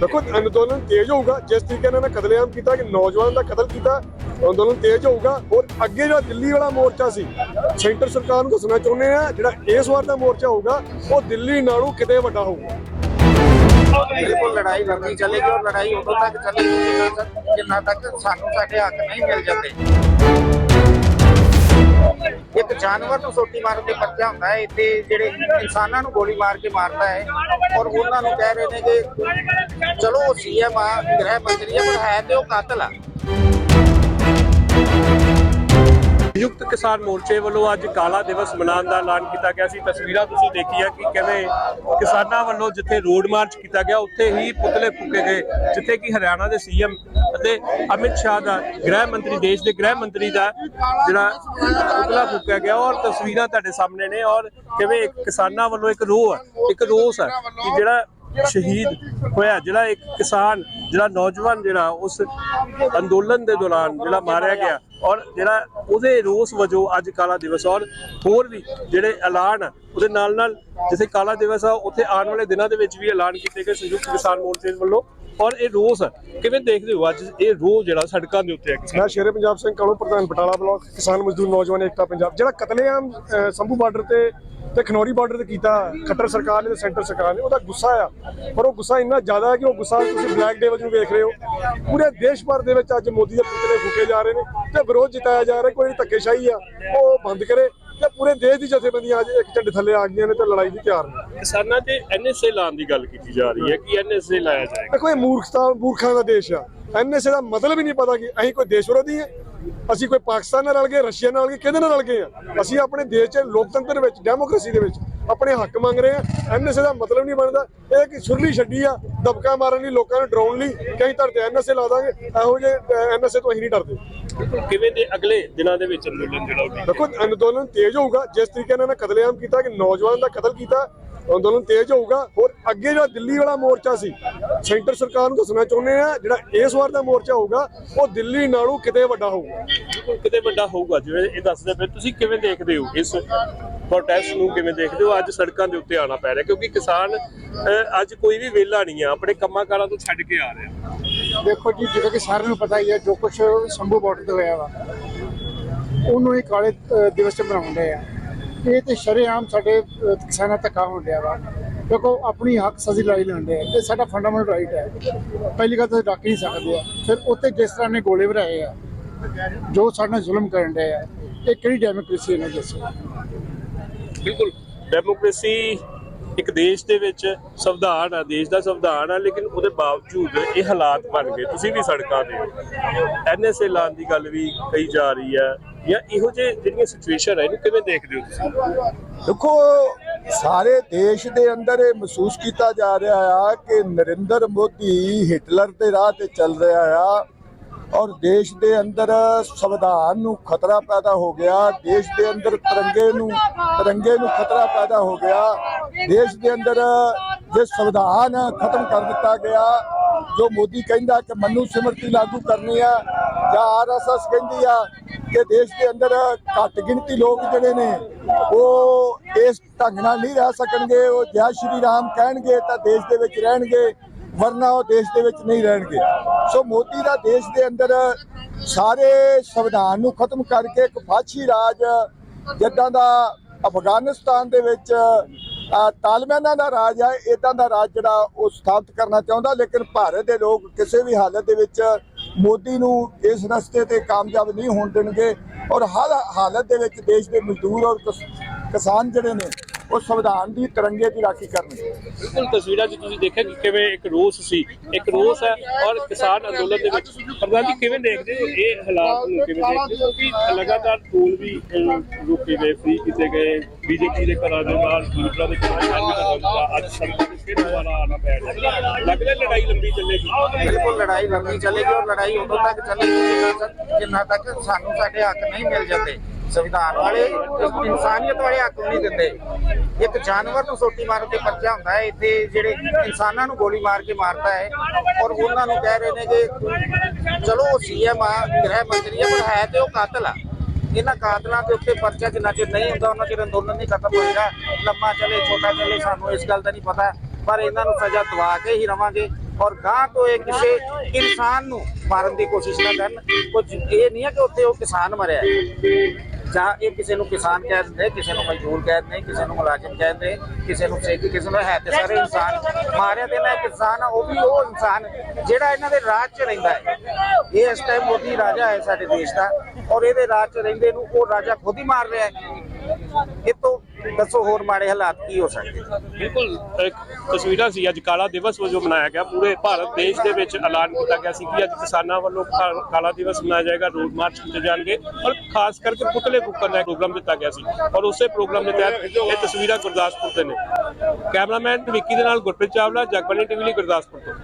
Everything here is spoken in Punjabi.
ਦੇਖੋ, ਅੰਦੋਲਨ ਤੇਜ਼ ਹੋਊਗਾ, ਜਿਸ ਤਰੀਕੇ ਨਾਲ ਇਹਨਾਂ ਕਤਲੇਆਮ ਕੀਤਾ ਕਿ ਨੌਜਵਾਨ ਦਾ ਕਤਲ ਕੀਤਾ, ਅੰਦੋਲਨ ਤੇਜ਼ ਹੋਊਗਾ। ਔਰ ਅੱਗੇ ਜਿਹੜਾ ਦਿੱਲੀ ਵਾਲਾ ਮੋਰਚਾ ਸੀ, ਸੈਂਟਰ ਸਰਕਾਰ ਨੂੰ ਦੱਸਣਾ ਚਾਹੁੰਦੇ ਆ, ਜਿਹੜਾ ਇਸ ਵਾਰ ਦਾ ਮੋਰਚਾ ਹੋਊਗਾ, ਉਹ ਦਿੱਲੀ ਨਾਲੋਂ ਕਿਤੇ ਵੱਡਾ ਹੋਊਗਾ। ਬਿਲਕੁਲ ਲੜਾਈ ਲੰਮੀ ਚੱਲੇਗੀ ਔਰ ਲੜਾਈ ਉਦੋਂ ਤੱਕ ਚੱਲੇਗੀ ਜਿੰਨਾ ਤੱਕ ਸਾਨੂੰ ਸਾਡੇ ਹੱਕ ਨਹੀਂ ਮਿਲ ਜਾਂਦੇ। ਜਾਨਵਰ ਨੂੰ ਸੋਟੀ ਮਾਰਨ ਦੇ ਪਰਚਾ ਹੁੰਦਾ ਹੈ, ਇੱਥੇ ਜਿਹੜੇ ਇਨਸਾਨਾਂ ਨੂੰ ਗੋਲੀ ਮਾਰ ਕੇ ਮਾਰਦਾ ਹੈ ਔਰ ਉਹਨਾਂ ਨੂੰ ਕਹਿ ਰਹੇ ਨੇ ਕਿ ਚਲੋ, ਉਹ ਸੀਐਮ ਆ, ਗ੍ਰਹਿ ਮੰਤਰੀ ਆ, ਪਰ ਹੈ ਤੇ ਉਹ ਕਾਤਲ ਆ। ਸੰਯੁਕਤ ਕਿਸਾਨ ਮੋਰਚੇ ਵੱਲੋਂ ਅੱਜ ਕਾਲਾ ਦਿਵਸ ਮਨਾਉਣ ਦਾ ਐਲਾਨ ਕੀਤਾ ਗਿਆ ਸੀ। ਤਸਵੀਰਾਂ ਤੁਸੀਂ ਦੇਖੀਆਂ ਕਿ ਕਿਵੇਂ ਕਿਸਾਨਾਂ ਵੱਲੋਂ ਜਿੱਥੇ ਰੋਡ ਮਾਰਚ ਕੀਤਾ ਗਿਆ, ਉੱਥੇ ਹੀ ਪੁਤਲੇ ਫੂਕੇ ਗਏ, ਜਿੱਥੇ ਕਿ ਹਰਿਆਣਾ ਦੇ ਸੀਐਮ ਅਤੇ ਅਮਿਤ ਸ਼ਾਹ ਦਾ ਗ੍ਰਹਿ ਮੰਤਰੀ, ਦੇਸ਼ ਦੇ ਗ੍ਰਹਿ ਮੰਤਰੀ ਦਾ ਜਿਹੜਾ ਪੁਤਲਾ ਫੂਕਿਆ ਗਿਆ ਔਰ ਤਸਵੀਰਾਂ ਤੁਹਾਡੇ ਸਾਹਮਣੇ ਨੇ ਔਰ ਕਿਵੇਂ ਕਿਸਾਨਾਂ ਵੱਲੋਂ ਇੱਕ ਰੋਹ ਹੈ, ਇੱਕ ਰੋਸ ਹੈ ਕਿ ਜਿਹੜਾ ਸ਼ਹੀਦ ਹੋਇਆ, ਜਿਹੜਾ ਇੱਕ ਕਿਸਾਨ, ਜਿਹੜਾ ਨੌਜਵਾਨ ਜਿਹੜਾ ਉਸ ਅੰਦੋਲਨ ਦੇ ਦੌਰਾਨ ਜਿਹੜਾ ਮਾਰਿਆ ਗਿਆ ਔਰ ਜਿਹੜਾ ਉਹਦੇ ਰੋਸ ਵਜੋਂ ਅੱਜ ਕਾਲਾ ਦਿਵਸ ਔਰ ਹੋਰ ਵੀ ਜਿਹੜੇ ਐਲਾਨ ਆ, ਉਹਦੇ ਨਾਲ ਨਾਲ ਜਿੱਥੇ ਕਾਲਾ ਦਿਵਸ ਆ ਉੱਥੇ ਆਉਣ ਵਾਲੇ ਦਿਨਾਂ ਦੇ ਵਿੱਚ ਵੀ ਐਲਾਨ ਕੀਤੇ ਗਏ ਸੰਯੁਕਤ ਕਿਸਾਨ ਮੋਰਚੇ ਵੱਲੋਂ ਔਰ ਇਹ ਰੋਸ ਕਿਵੇਂ ਦੇਖਦੇ ਹੋ ਅੱਜ ਇਹ ਰੋਸ ਜਿਹੜਾ ਸੜਕਾਂ ਦੇ ਉੱਤੇ ਹੈ ਮੈਂ ਸ਼ੇਰੇ ਪੰਜਾਬ ਸਿੰਘ ਕਾਲੋ ਪ੍ਰਧਾਨ ਬਟਾਲਾ ਬਲਾਕ ਕਿਸਾਨ ਮਜ਼ਦੂਰ ਨੌਜਵਾਨ ਏਕਤਾ ਪੰਜਾਬ ਜਿਹੜਾ ਕਤਲੇਆਮ ਸੰਭੂ ਬਾਰਡਰ ਤੇ ਤੇ ਖਨੌਰੀ ਬਾਰਡਰ ਤੇ ਕੀਤਾ ਖੱਟਰ ਸਰਕਾਰ ਨੇ ਤੇ ਸੈਂਟਰ ਸਰਕਾਰ ਨੇ ਉਹਦਾ ਗੁੱਸਾ ਆ। ਪਰ ਉਹ ਗੁੱਸਾ ਇੰਨਾ ਜ਼ਿਆਦਾ ਹੈ ਕਿ ਉਹ ਗੁੱਸਾ ਤੁਸੀਂ ਬਲੈਕ ਡੇ ਵਜੋਂ ਵੇਖ ਰਹੇ ਹੋ। ਪੂਰੇ ਦੇਸ਼ ਭਰ ਦੇ ਵਿੱਚ ਅੱਜ ਮੋਦੀ ਦੇ ਪੁਤਲੇ ਫੂਕੇ ਜਾ ਰਹੇ ਨੇ ਤੇ ਵਿਰੋਧ ਜਿਤਾਇਆ ਜਾ ਰਿਹਾ ਕੋਈ ਧੱਕੇਸ਼ਾਹੀ ਆ ਉਹ ਬੰਦ ਕਰੇ ਤੇ ਪੂਰੇ ਦੇਸ਼ ਦੀ ਜਥੇਬੰਦੀਆਂ ਅੱਜ ਇੱਕ ਝੰਡੇ ਥੱਲੇ ਆ ਗਈਆਂ ਨੇ ਤੇ ਲੜਾਈ ਦੀ ਤਿਆਰ ਨੇ। ਕਿਸਾਨਾਂ ਤੇ ਐਨਐਸਏ ਲਾਉਣ ਦੀ ਗੱਲ ਕੀਤੀ ਜਾ ਰਹੀ ਹੈ ਕਿ ਐਨਐਸਏ ਲਾਇਆ ਜਾਏਗਾ? ਇਹ ਮੂਰਖਤਾ ਮੂਰਖਾਂ ਦਾ ਦੇਸ਼ ਆ। ਐਨਐਸਏ ਦਾ ਮਤਲਬ ਹੀ ਨਹੀਂ ਪਤਾ ਕਿ ਅਸੀਂ ਕੋਈ ਦੇਸ਼ ਵਿਰੋਧੀ ਹੈ ਅਸੀਂ ਕੋਈ ਪਾਕਿਸਤਾਨ ਨਾਲ ਰਲ ਗਏ ਰਸ਼ੀਆ ਨਾਲ ਰਲ ਗਏ ਕਿਹਦੇ ਨਾਲ ਰਲ ਗਏ ਆ? ਅਸੀਂ ਆਪਣੇ ਦੇਸ਼ 'ਚ ਲੋਕਤੰਤਰ ਵਿੱਚ ਡੈਮੋਕ੍ਰੇਸੀ ਦੇ ਵਿੱਚ ਆਪਣੇ ਹੱਕ ਮੰਗ ਰਹੇ ਆ। ਐਨਐਸਏ ਦਾ ਮਤਲਬ ਨਹੀਂ ਬਣਦਾ। ਇਹ ਕਿ ਸੁਰਲੀ ਛੱਡੀ ਆ ਦਬਕਾ ਮਾਰਨ ਲਈ ਲੋਕਾਂ ਨੂੰ ਡਰਾਉਣ ਲਈ ਕਿ ਅਸੀਂ ਧਰਤੇ ਐਨਐਸਏ ਲਾ ਦਾਂਗੇ। ਇਹੋ ਜਿਹੇ ਐਨਐਸਏ ਤੋਂ ਅਸੀਂ ਨਹੀਂ ਡਰਦੇ। ਕਿਵੇਂ ਦੇ ਅਗਲੇ ਦਿਨਾਂ ਦੇ ਵਿੱਚ ਅੰਦੋਲਨ ਜਿਹੜਾ ਦੇਖੋ ਅੰਦੋਲਨ ਤੇਜ਼ ਹੋਊਗਾ। ਜਿਸ ਤਰੀਕੇ ਨਾਲ ਇਹਨਾਂ ਕਤਲੇਆਮ ਕੀਤਾ ਕਿ ਨੌਜਵਾਨ ਦਾ ਕਤਲ ਕੀਤਾ ਅੰਦੋਲਨ ਤੇਜ਼ ਹੋਊਗਾ। ਔਰ ਅੱਗੇ ਜਿਹੜਾ ਦਿੱਲੀ ਵਾਲਾ ਮੋਰਚਾ ਸੀ ਸੈਂਟਰ ਸਰਕਾਰ ਨੂੰ ਦੱਸਣਾ ਚਾਹੁੰਦੇ ਆ ਜਿਹੜਾ ਇਸ ਵਾਰ ਦਾ ਮੋਰਚਾ ਹੋਊਗਾ ਉਹ ਦਿੱਲੀ ਨਾਲੋਂ ਕਿਤੇ ਵੱਡਾ ਹੋਊਗਾ। ਬਿਲਕੁਲ ਕਿਤੇ ਵੱਡਾ ਹੋਊਗਾ ਜਿਵੇਂ ਇਹ ਦੱਸਦੇ ਪਏ। ਤੁਸੀਂ ਕਿਵੇਂ ਦੇਖਦੇ ਹੋ ਇਸ ਪ੍ਰੋਟੈਸਟ ਨੂੰ ਕਿਵੇਂ ਦੇਖਦੇ ਹੋ? ਅੱਜ ਸੜਕਾਂ ਦੇ ਉੱਤੇ ਆਣਾ ਪੈ ਰਿਹਾ ਕਿਉਂਕਿ ਕਿਸਾਨ ਅੱਜ ਕੋਈ ਵੀ ਵਿਹਲਾ ਨਹੀਂ ਆ ਆਪਣੇ ਕੰਮਾਂ ਕਾਰਾਂ ਤੋਂ ਛੱਡ ਕੇ ਆ ਰਿਹਾ। ਦੇਖੋ ਜੀ ਜਿਵੇਂ ਕਿ ਸਾਰਿਆਂ ਨੂੰ ਪਤਾ ਹੀ ਹੈ ਜੋ ਕੁਝ ਸੰਭੂ ਬਾਰਡਰ ਤੇ ਹੋਇਆ ਵਾ ਉਹਨੂੰ ਹੀ ਕਾਲੇ ਦਿਵਸ ਤੇ ਮਨਾਉਂਦੇ ਆ। ਇਹ ਤੇ ਸ਼ਰੇਆਮ ਸਾਡੇ ਕਿਸਾਨਾਂ ਤੱਕ ਹੋਣ ਡਿਆ ਵਾ। ਦੇਖੋ, ਆਪਣੀ ਹੱਕ ਸਜ਼ੀ ਲੜਾਈ ਲੜਦੇ ਆ। ਇਹ ਸਾਡਾ ਫੰਡਾਮੈਂਟਲ ਰਾਈਟ ਹੈ ਪਹਿਲੀ ਗੱਲ ਤਾਂ ਡੱਕ ਨਹੀਂ ਸਕਦੇ ਆ। ਫਿਰ ਉੱਤੇ ਜਿਸ ਤਰ੍ਹਾਂ ਨੇ ਗੋਲੇ ਵਰਾਏ ਆ, ਜੋ ਸਾਡੇ ਜ਼ੁਲਮ ਕਰਨ ਡਏ ਆ, ਇਹ ਕਿਹੜੀ ਡੈਮੋਕ੍ਰੇਸੀ ਹੈ ਦੱਸੋ? ਬਿਲਕੁਲ। ਡੈਮੋਕ੍ਰੇਸੀ ਇੱਕ ਦੇਸ਼ ਦੇ ਵਿੱਚ ਸੰਵਿਧਾਨ ਆ, ਦੇਸ਼ ਦਾ ਸੰਵਿਧਾਨ ਆ, ਲੇਕਿਨ ਉਹਦੇ ਬਾਵਜੂਦ ਇਹ ਹਾਲਾਤ ਬਣ ਗਏ। ਤੁਸੀਂ ਵੀ ਸੜਕਾਂ ਤੇ ਐਨਐਸਏ ਲਾਉਣ ਦੀ ਗੱਲ ਵੀ ਕਹੀ ਜਾ ਰਹੀ ਹੈ ਜਾਂ ਇਹੋ ਜਿਹੇ ਜਿਹੜੀਆਂ ਸਿਚੁਏਸ਼ਨ ਹੈ ਇਹਨੂੰ ਕਿਵੇਂ ਦੇਖਦੇ ਹੋ ਤੁਸੀਂ? ਦੇਖੋ, ਸਾਰੇ ਦੇਸ਼ ਦੇ ਅੰਦਰ ਇਹ ਮਹਿਸੂਸ ਕੀਤਾ ਜਾ ਰਿਹਾ ਆ ਕਿ ਨਰਿੰਦਰ ਮੋਦੀ ਹਿਟਲਰ ਦੇ ਰਾਹ ਤੇ ਚੱਲ ਰਿਹਾ ਆ ਔਰ ਦੇਸ਼ ਦੇ ਅੰਦਰ ਸੰਵਿਧਾਨ ਨੂੰ ਖਤਰਾ ਪੈਦਾ ਹੋ ਗਿਆ, ਦੇਸ਼ ਦੇ ਅੰਦਰ ਤਿਰੰਗੇ ਨੂੰ ਤਿਰੰਗੇ ਨੂੰ ਖਤਰਾ ਪੈਦਾ ਹੋ ਗਿਆ, ਦੇਸ਼ ਦੇ ਅੰਦਰ ਜੇ ਸੰਵਿਧਾਨ ਖਤਮ ਕਰ ਦਿੱਤਾ ਗਿਆ, ਜੋ ਮੋਦੀ ਕਹਿੰਦਾ ਕਿ ਮਨੂ ਸਿਮਰਤੀ ਲਾਗੂ ਕਰਨੀ ਆ ਜਾਂ ਆਰਐਸਐਸ ਕਹਿੰਦੀ ਆ ਕਿ ਦੇਸ਼ ਦੇ ਅੰਦਰ ਘੱਟ ਗਿਣਤੀ ਲੋਕ ਜਿਹੜੇ ਨੇ, ਉਹ ਇਸ ਢੰਗ ਨਾਲ ਨਹੀਂ ਰਹਿ ਸਕਣਗੇ, ਉਹ ਜੈ ਸ਼੍ਰੀ ਰਾਮ ਕਹਿਣਗੇ ਤਾਂ ਦੇਸ਼ ਦੇ ਵਿੱਚ ਰਹਿਣਗੇ, ਵਰਨਾ ਉਹ ਦੇਸ਼ ਦੇ ਵਿੱਚ ਨਹੀਂ ਰਹਿਣਗੇ। ਸੋ ਮੋਦੀ ਦਾ ਦੇਸ਼ ਦੇ ਅੰਦਰ ਸਾਰੇ ਸੰਵਿਧਾਨ ਨੂੰ ਖਤਮ ਕਰਕੇ ਇੱਕ ਫਾਸ਼ੀ ਰਾਜ, ਜਿੱਦਾਂ ਦਾ ਅਫਗਾਨਿਸਤਾਨ ਦੇ ਵਿੱਚ ਅ, ਦਾ ਰਾਜ ਹੈ ਇਦਾਂ ਦਾ ਰਾਜ ਜਿਹੜਾ ਉਹ ਸਥਾਪਿਤ ਕਰਨਾ ਚਾਹੁੰਦਾ ਲੇਕਿਨ ਭਾਰਤ ਦੇ ਲੋਕ ਕਿਸੇ ਵੀ ਹਾਲਤ ਦੇ ਵਿੱਚ ਮੋਦੀ ਨੂੰ ਇਸ ਰਸਤੇ ਤੇ ਕਾਮਯਾਬ ਨਹੀਂ ਹੋਣ ਦੇਣਗੇ ਔਰ ਹਰ ਹਾਲਤ ਦੇ ਵਿੱਚ ਦੇਸ਼ ਦੇ ਮਜ਼ਦੂਰ ਔਰ ਕਿਸ- ਕਿਸਾਨ ਜਿਹੜੇ ਨੇ ਉਹ ਸੰਵਿਧਾਨ ਦੀ ਤਿਰੰਗੇ ਦੀ ਰਾਖੀ ਕਰਨਗੇ ਬਿਲਕੁਲ ਤਸਵੀਰਾਂ 'ਚ ਤੁਸੀਂ ਦੇਖਿਆ ਕਿ ਕਿਵੇਂ ਇੱਕ ਰੋਸ ਸੀ ਇੱਕ ਰੋਸ ਹੈ ਔਰ ਕਿਸਾਨ ਅੰਦੋਲਨ ਦੇ ਵਿੱਚ। ਪ੍ਰਧਾਨ ਜੀ ਕਿਵੇਂ ਦੇਖਦੇ ਹੋ ਇਹ ਹਾਲਾਤ ਨੂੰ ਕਿਵੇਂ ਦੇਖਦੇ ਹੋ? ਕਿਉਂਕਿ ਲਗਾਤਾਰ ਟੋਲ ਵੀ ਰੋਕੇ ਗਏ ਫ੍ਰੀ ਕੀਤੇ ਗਏ। ਬੀਜੇਪੀ ਦੇ ਘਰਾਂ ਦੇ ਨਾਲ ਦੂਸਰਾ ਦੇ ਹੋਊਗਾ। ਅੱਜ ਸੜਕਾਂ ਤੇ ਫਿਰ ਦੁਬਾਰਾ ਆਣਾ ਪੈ ਰਿਹਾ। ਲੱਗਦਾ ਲੜਾਈ ਲੰਬੀ ਚੱਲੇਗੀ? ਬਿਲਕੁਲ ਲੜਾਈ ਲੰਮੀ ਚੱਲੇਗੀ ਔਰ ਲੜਾਈ ਉਦੋਂ ਤੱਕ ਚੱਲੇਗੀ ਜਿੰਨਾ ਤੱਕ ਸਾਨੂੰ ਸਾਡੇ ਹੱਕ ਨਹੀਂ ਮਿਲ ਜਾਂਦੇ। ਸੰਵਿਧਾਨ ਵਾਲੇ ਇਨਸਾਨੀਅਤ ਵਾਲੇ ਹੱਕ ਨਹੀਂ ਦਿੰਦੇ। ਇੱਕ ਜਾਨਵਰ ਨੂੰ ਸੋਟੀ ਮਾਰਨ ਦੇ ਪਰਚਾ ਹੁੰਦਾ ਹੈ, ਇੱਥੇ ਜਿਹੜੇ ਇਨਸਾਨਾਂ ਨੂੰ ਗੋਲੀ ਮਾਰ ਕੇ ਮਾਰਦਾ ਹੈ, ਔਰ ਉਹਨਾਂ ਨੂੰ ਕਹਿ ਰਹੇ ਨੇ ਕਿ ਚਲੋ ਉਹ ਸੀਐਮ ਆ, ਗ੍ਰਹਿ ਮੰਤਰੀ ਆ, ਪਰ ਹੈ ਤੇ ਉਹ ਕਾਤਲ ਆ। ਇਹਨਾਂ ਕਾਤਲਾਂ ਦੇ ਉੱਤੇ ਪਰਚਾ ਜਿੰਨਾ ਚਿਰ ਨਹੀਂ ਹੁੰਦਾ, ਉਹਨਾਂ ਚਿਰ ਅੰਦੋਲਨ ਨਹੀਂ ਖਤਮ ਹੋਏਗਾ। ਲੰਮਾ ਚੱਲੇ, ਛੋਟਾ ਚੱਲੇ, ਸਾਨੂੰ ਇਸ ਗੱਲ ਦਾ ਨਹੀਂ ਪਤਾ, ਪਰ ਇਹਨਾਂ ਨੂੰ ਸਜ਼ਾ ਦਵਾ ਕੇ ਹੀ ਰਵਾਂਗੇ। ਔਰ ਗਾਂ ਤੋਂ ਇਹ ਕਿਸੇ ਇਨਸਾਨ ਨੂੰ ਮਾਰਨ ਦੀ ਕੋਸ਼ਿਸ਼ ਨਾ ਕਰਨ। ਕੁਝ ਇਹ ਨਹੀਂ ਹੈ ਕਿ ਉੱਥੇ ਉਹ ਕਿਸਾਨ ਮਰਿਆ ਹੈ। ਜਾਂ ਇਹ ਕਿਸੇ ਨੂੰ ਕਿਸਾਨ ਕਹਿ ਦਿੰਦੇ ਕਿਸੇ ਨੂੰ ਮਜ਼ਦੂਰ ਕਹਿ ਦਿੰਦੇ ਕਿਸੇ ਨੂੰ ਮੁਲਾਜ਼ਮ ਕਹਿ ਦਿੰਦੇ ਕਿਸੇ ਨੂੰ ਸੇਠੀ ਕਿਸੇ ਨੂੰ ਹੈ ਤੇ ਸਾਰੇ ਇਨਸਾਨ ਮਾਰਿਆ ਤੇ ਨਾ ਆ, ਉਹ ਵੀ ਉਹ ਇਨਸਾਨ ਜਿਹੜਾ ਇਹਨਾਂ ਦੇ ਰਾਜ 'ਚ ਰਹਿੰਦਾ ਹੈ। ਇਹ ਇਸ ਟਾਈਮ ਮੋਦੀ ਰਾਜਾ ਹੈ ਸਾਡੇ ਦੇਸ਼ ਦਾ ਔਰ ਇਹਦੇ ਰਾਜ 'ਚ ਰਹਿੰਦੇ ਨੂੰ ਉਹ ਰਾਜਾ ਖੁਦ ਹੀ ਮਾਰ ਰਿਹਾ ਹੈ। ਇਹ ਤੋਂ ਦੱਸੋ ਹੋਰ ਮਾੜੇ ਹਾਲਾਤ ਕੀ ਹੋ ਸਕਦੇ? ਬਿਲਕੁਲ, ਇੱਕ ਤਸਵੀਰਾਂ ਸੀ, ਅੱਜ ਕਾਲਾ ਦਿਵਸ ਵਜੋਂ ਮਨਾਇਆ ਗਿਆ। ਪੂਰੇ ਭਾਰਤ ਦੇਸ਼ ਦੇ ਵਿੱਚ ਐਲਾਨ ਕੀਤਾ ਗਿਆ ਸੀ ਕਿ ਅੱਜ ਕਿਸਾਨਾਂ ਵੱਲੋਂ ਕਾਲਾ ਦਿਵਸ ਮਨਾਇਆ ਜਾਏਗਾ, ਰੋਡ ਮਾਰਚ ਕੀਤੇ ਜਾਣਗੇ ਔਰ ਖਾਸ ਕਰਕੇ ਪੁਤਲੇ ਫੂਕਣ ਦਾ ਪ੍ਰੋਗਰਾਮ ਦਿੱਤਾ ਗਿਆ ਸੀ। ਔਰ ਉਸੇ ਪ੍ਰੋਗਰਾਮ ਦੇ ਤਹਿਤ ਇਹ ਤਸਵੀਰਾਂ ਗੁਰਦਾਸਪੁਰ ਦੇ ਨੇ। ਕੈਮਰਾਮੈਨ ਵਿੱਕੀ ਦੇ ਨਾਲ ਗੁਰਪ੍ਰੀਤ ਚਾਵਲਾ ਜਗਬਾਨੀ ਟੀਵੀ ਲਈ ਗੁਰਦਾਸਪੁਰ ਤੋਂ।